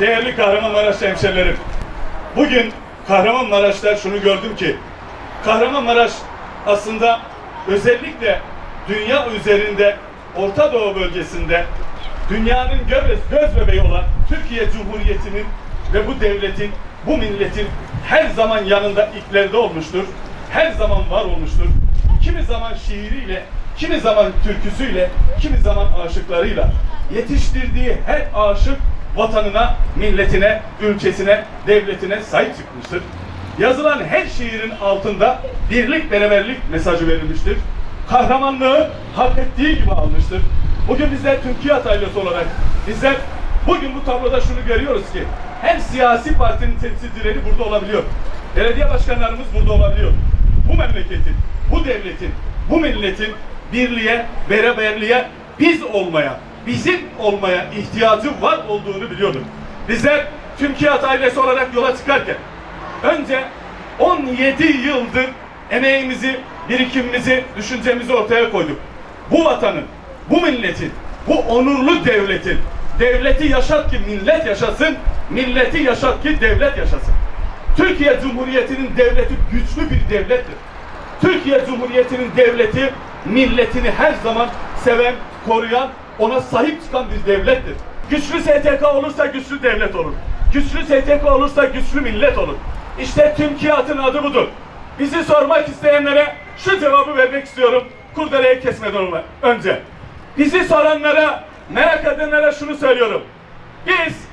Değerli Kahramanmaraş hemşerilerim, bugün Kahramanmaraş'ta şunu gördüm ki, Kahramanmaraş aslında özellikle dünya üzerinde, Orta Doğu bölgesinde dünyanın göz, göz bebeği olan Türkiye Cumhuriyeti'nin ve bu devletin, bu milletin her zaman yanında iplerde olmuştur. Her zaman var olmuştur. Kimi zaman şiiriyle, kimi zaman türküsüyle, kimi zaman aşıklarıyla yetiştirdiği her aşık vatanına, milletine, ülkesine, devletine sahip çıkmıştır. Yazılan her şiirin altında birlik, beraberlik mesajı verilmiştir. Kahramanlığı hak ettiği gibi almıştır. Bugün bizler Türkiye ailesi olarak bizler bugün bu tabloda şunu görüyoruz ki her siyasi partinin temsilcileri burada olabiliyor. Belediye başkanlarımız burada olabiliyor. Bu memleketin, bu devletin, bu milletin birliğe, beraberliğe, biz olmaya, bizim olmaya ihtiyacı var olduğunu biliyordum. Bizler Türkiye ailesi olarak yola çıkarken önce 17 yıldır emeğimizi, birikimimizi, düşüncemizi ortaya koyduk. Bu vatanın, bu milletin, bu onurlu devletin, devleti yaşat ki millet yaşasın, milleti yaşat ki devlet yaşasın. Türkiye Cumhuriyeti'nin devleti güçlü bir devlettir. Türkiye Cumhuriyeti'nin devleti milletini her zaman seven, koruyan, ona sahip çıkan bir devlettir. Güçlü STK olursa güçlü devlet olur. Güçlü STK olursa güçlü millet olur. İşte TÜMKİAD'ın adı budur. Bizi sormak isteyenlere şu cevabı vermek istiyorum. Kurdeleyi kesmeden önce. Bizi soranlara, merak edenlere şunu söylüyorum. Biz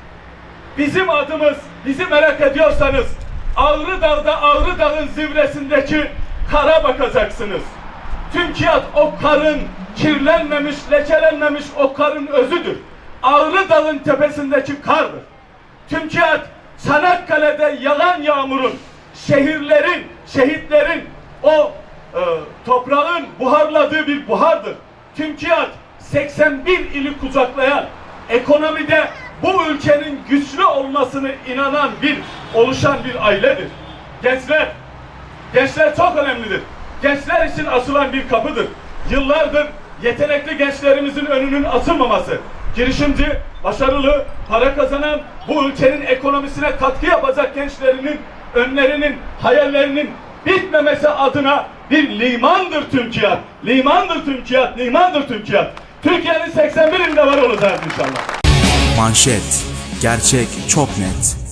Bizim adımız, bizi merak ediyorsanız Ağrı Dağ'da Ağrı Dağ'ın zirvesindeki kara bakacaksınız. Türkiye o karın kirlenmemiş, lekelenmemiş o karın özüdür. Ağrı Dağ'ın tepesindeki kardır. Türkiye Çanakkale'de yağan yağmurun, şehirlerin, şehitlerin o e, toprağın buharladığı bir buhardır. Türkiye 81 ili kucaklayan ekonomide bu ülkenin güçlü olmasını inanan bir oluşan bir ailedir. Gençler, gençler çok önemlidir. Gençler için açılan bir kapıdır. Yıllardır yetenekli gençlerimizin önünün açılmaması, girişimci, başarılı, para kazanan, bu ülkenin ekonomisine katkı yapacak gençlerinin önlerinin, hayallerinin bitmemesi adına bir limandır Türkiye. Limandır Türkiye, limandır Türkiye. Türkiye'nin 81 ilinde var olacağız inşallah. Manşet. Gerçek çok net.